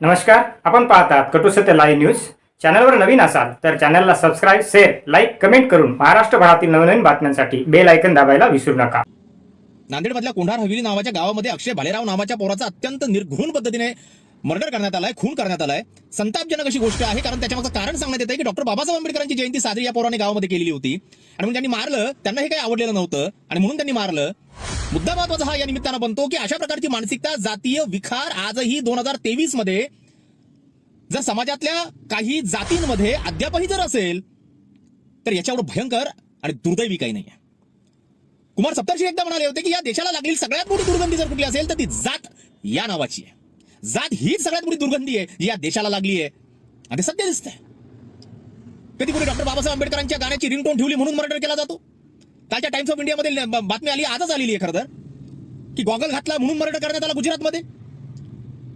नमस्कार आपण पाहतात कटू सत्य लाईव्ह न्यूज चॅनलवर नवीन असाल तर चॅनलला सबस्क्राईब शेअर लाईक कमेंट करून महाराष्ट्रभरातील नवनवीन बातम्यांसाठी बेल ऐकन दाबायला विसरू नका. नांदेडमधल्या कोंढार हवेली नावाच्या गावामध्ये अक्षय भालेराव नावाच्या पोराचा अत्यंत निर्घृण पद्धतीने मर्डर करण्यात आलाय खून करण्यात आलाय. संतापजनक अशी गोष्ट आहे कारण त्याच्यामागचं कारण सांगण्यात येतं की डॉक्टर बाबासाहेब आंबेडकरांची जयंती साजरी या पोराने गावामध्ये केलेली होती. आणि म्हणून त्यांनी मारलं त्यांना हे काही आवडलेलं नव्हतं आणि म्हणून त्यांनी मारलं. मुद्दा महत्त्वाचा हा या निमित्तानं बनतो की अशा प्रकारची मानसिकता जातीय विखार आजही दोन हजार तेवीसमध्ये जर समाजातल्या काही जातींमध्ये अद्यापही जर असेल तर याच्यावर भयंकर आणि दुर्दैवी काही नाही कुमार सप्तर्षी एकदा म्हणाले होते की या देशाला लागलेली सगळ्यात मोठी दुर्गंधी जर कुठली असेल तर ती जात या नावाची आहे. जात हीच सगळ्यात मोठी दुर्गंधी आहे जी या देशाला लागली आहे. आणि ते सत्य दिसतंय. कधी कुठे डॉक्टर बाबासाहेब आंबेडकरांच्या गाण्याची रिंगटोन ठेवली म्हणून मर्डर केला जातो? कालच्या टाइम्स ऑफ इंडियामध्ये बातमी आली आजच आलेली आहे खरं तर. की गॉगल घातला म्हणून मर्डर करण्यात आला गुजरातमध्ये?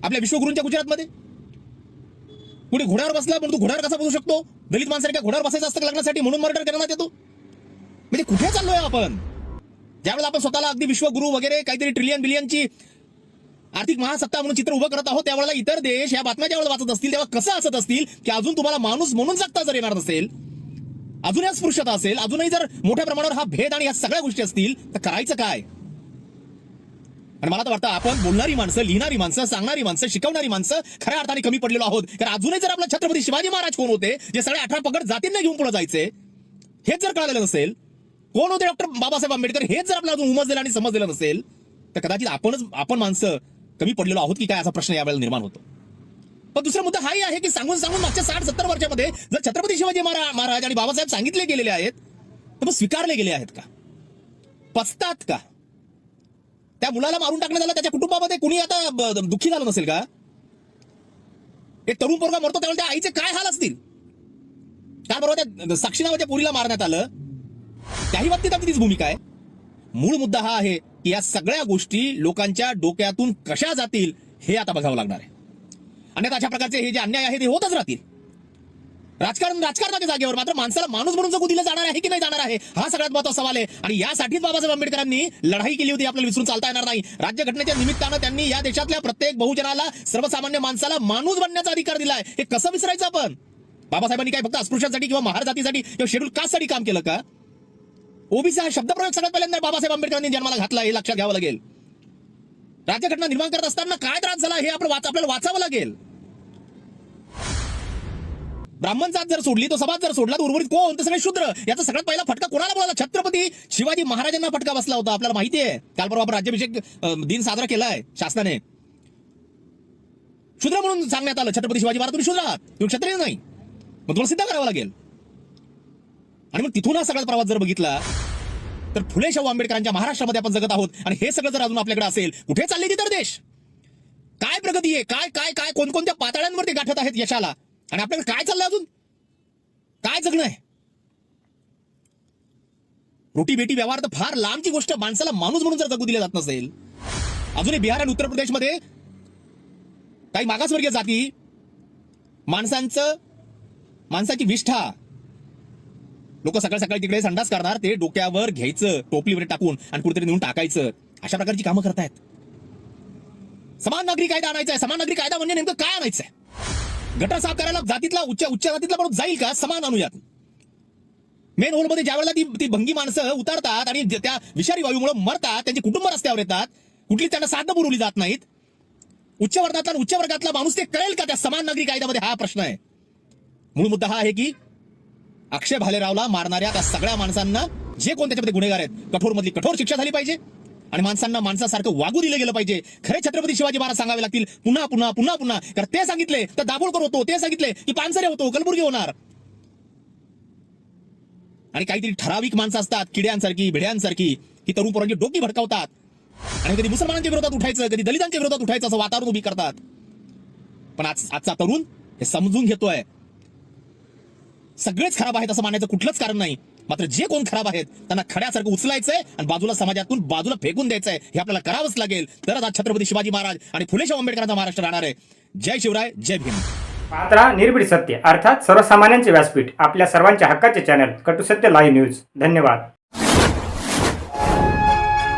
आपल्या विश्वगुरूंच्या गुजरातमध्ये? कुणी घोड्यावर बसला पण तू घोड्यावर कसा बसू शकतो? दलित माणसाने काय घोड्यावर बसायचं असतं लग्नासाठी म्हणून मर्डर करण्यात येतो? म्हणजे कुठे चाललोय आपण? ज्यावेळेला आपण स्वतःला अगदी विश्वगुरु वगैरे काहीतरी ट्रिलियन बिलियनची आर्थिक महासत्ता म्हणून चित्र उभं करत आहोत त्यावेळेला इतर देश या बातम्या ज्यावेळेला वाचत असतील तेव्हा कसं असत असतील की अजून तुम्हाला माणूस म्हणून जगता जर येणार नसेल अजूनही स्पृश्यता असेल अजूनही जर मोठ्या प्रमाणावर हा भेद आणि या सगळ्या गोष्टी असतील तर करायचं काय? आणि मला तर वाटतं आपण बोलणारी माणसं लिहिणारी माणसं सांगणारी माणसं शिकवणारी माणसं खऱ्या अर्थाने कमी पडलेलो आहोत. कारण अजूनही जर आपला छत्रपती शिवाजी महाराज कोण होते जे सगळे अठरा पगड जातींना घेऊन पुढे जायचे हेच जर कळालेलं नसेल कोण होते डॉक्टर बाबासाहेब आंबेडकर हेच जर आपल्याला अजून उमजलेलं आणि समजलेलं नसेल तर कदाचित आपणच आपण माणसं कमी पडलेलो आहोत की काय असा प्रश्न यावेळेला निर्माण होतो. पण दुसरा मुद्दा हाही आहे की सांगून सांगून मागच्या साठ सत्तर वर्षामध्ये जर छत्रपती शिवाजी महाराज आणि बाबासाहेब सांगितले गेलेले आहेत तर मग स्वीकारले गेले आहेत का? पचतात का? त्या मुलाला मारून टाकण्यात आलं त्याच्या कुटुंबामध्ये कुणी आता दुःखी झालं नसेल का? एक तरुण पोरगा मरतो त्यावेळेला त्या आईचे काय हाल असतील? त्याबरोबर त्या साक्षी नावाच्या पोरीला मारण्यात आलं? त्याही बाबतीत आपली तीच भूमिका आहे. मूळ मुद्दा हा आहे की या सगळ्या गोष्टी लोकांच्या डोक्यातून कशा जातील हे आता बघावं लागणार आहे. अन्यथा अशा प्रकारचे हे जे अन्याय आहे ते होतच राहतील. राजकारण राजकारणाच्या जागेवर मात्र माणसाला माणूस म्हणून जगू दिलं जाणार आहे की नाही जाणार आहे हा सगळ्यात महत्त्वाचा सवाल आहे. आणि यासाठीच बाबासाहेब आंबेडकरांनी लढाई केली होती आपल्याला विसरून चालता येणार नाही. राज्यघटनेच्या निमित्तानं त्यांनी या देशातल्या प्रत्येक बहुजनाला सर्वसामान्य माणसाला माणूस बनण्याचा अधिकार दिलाय. हे कसं विसरायचं आपण? बाबासाहेबांनी काय फक्त अस्पृश्यांसाठी किंवा महार जातीसाठी किंवा शेड्यूल कास्टसाठी काम केलं का? ओबीसी हा शब्दप्रयोग सगळ्यात पहिल्यांदा बाबासाहेब आंबेडकरांनी जन्माला घातला हे लक्षात घ्यावं लागेल. राज्यघटना निर्माण करत असताना काय त्रास झाला हे आपण आपल्याला वाचावं लागेल. ब्राह्मण जात जर सोडली तो समाज जर सोडला तर उर्वरित कोण? तर सगळे शूद्र. याचा सगळ्यात पहिला फटका कोणाला बोलाला छत्रपती शिवाजी महाराजांना फटका बसला होता आपल्याला माहिती आहे. काल परवा आपण राज्याभिषेक दिन साजरा केलाय शासनाने. शूद्र म्हणून सांगण्यात आलं छत्रपती शिवाजी महाराज तुम्ही शूद्र आहात. तुम्ही क्षत्रिय नाही. मग तुम्हाला सिद्ध करावं लागेल. आणि मग तिथून हा सगळा प्रवास जर बघितला तर फुले शाहू आंबेडकरांच्या महाराष्ट्रामध्ये आपण जगत आहोत आणि हे सगळं जर अजून आपल्याकडे असेल कुठे चालले तर देश? काय प्रगती आहे? काय काय काय कोणकोणत्या पातळ्यांवरती गाठत आहेत यशाला? आणि आपल्याकडे काय चाललंय अजून? काय जगणं आहे? रोटी बेटी व्यवहार तर फार लांबची गोष्ट. माणसाला माणूस म्हणून जर जगू दिली जात नसेल अजूनही बिहार आणि उत्तर प्रदेशमध्ये काही मागासवर्गीय जाती माणसांचं माणसाची विष्ठा लोक सकाळ सकाळी तिकडे संडास करणार ते डोक्यावर घ्यायचं टोपलीवर टाकून आणि कुठेतरी नेऊन टाकायचं. अशा प्रकारची कामं करतायत. समान नागरी कायदा आणायचा आहे समान नागरी कायदा म्हणजे नेमकं काय आणायचं आहे गटर साफ करायला जातीतला उच्च उच्च जातीतला माणूस जाईल का? समान आणूयात मेन होलमध्ये ज्या वेळेला ती ती भंगी माणसं उतरतात आणि त्या विषारी वायूमुळे मरतात त्यांचे कुटुंब रस्त्यावर येतात कुठली त्यांना साधनं पुरवली जात नाहीत. उच्च वर्गातला आणि उच्च वर्गातला माणूस ते कळेल का त्या समान नागरी कायद्यामध्ये? हा प्रश्न आहे. मूळ मुद्दा हा आहे की अक्षय भालेरावला मारणाऱ्या त्या सगळ्या माणसांना जे कोण त्याच्यामध्ये गुन्हेगार आहेत कठोर मधली कठोर शिक्षा झाली पाहिजे. आणि माणसांना माणसासारखं वागू दिलं गेलं पाहिजे. खरे छत्रपती शिवाजी महाराज सांगावे लागतील पुन्हा पुन्हा पुन्हा पुन्हा. कारण ते सांगितले तर दाभोळकर होतो ते सांगितले की पानसरे होतो कलबुर्गी होणार. आणि काहीतरी ठराविक माणसं असतात किड्यांसारखी भिड्यांसारखी ही तरुण पोरांची डोकी भडकावतात. आणि कधी मुसलमानांच्या विरोधात उठायचं कधी दलितांच्या विरोधात उठायचं असं वातावरण उभी करतात. पण आज आजचा तरुण हे समजून घेतोय. सगळेच खराब आहेत असं मानायचं कुठलंच कारण नाही. मात्र जे कोण खराब आहेत त्यांना खड्यासारखं उचलायचंय आणि बाजूला समाजातून बाजूला फेकून द्यायचंय हे आपल्याला करावंच लागेल. तरच आज छत्रपती शिवाजी महाराज आणि फुले शाहू आंबेडकरांचा महाराष्ट्र राहणार आहे. जय शिवराय जय भीम. पात्रा निर्भीड सत्य. अर्थात सर्वसामान्यांचे व्यासपीठ. आपल्या सर्वांच्या हक्काचे चॅनल कटू सत्य लाईव्ह न्यूज धन्यवाद.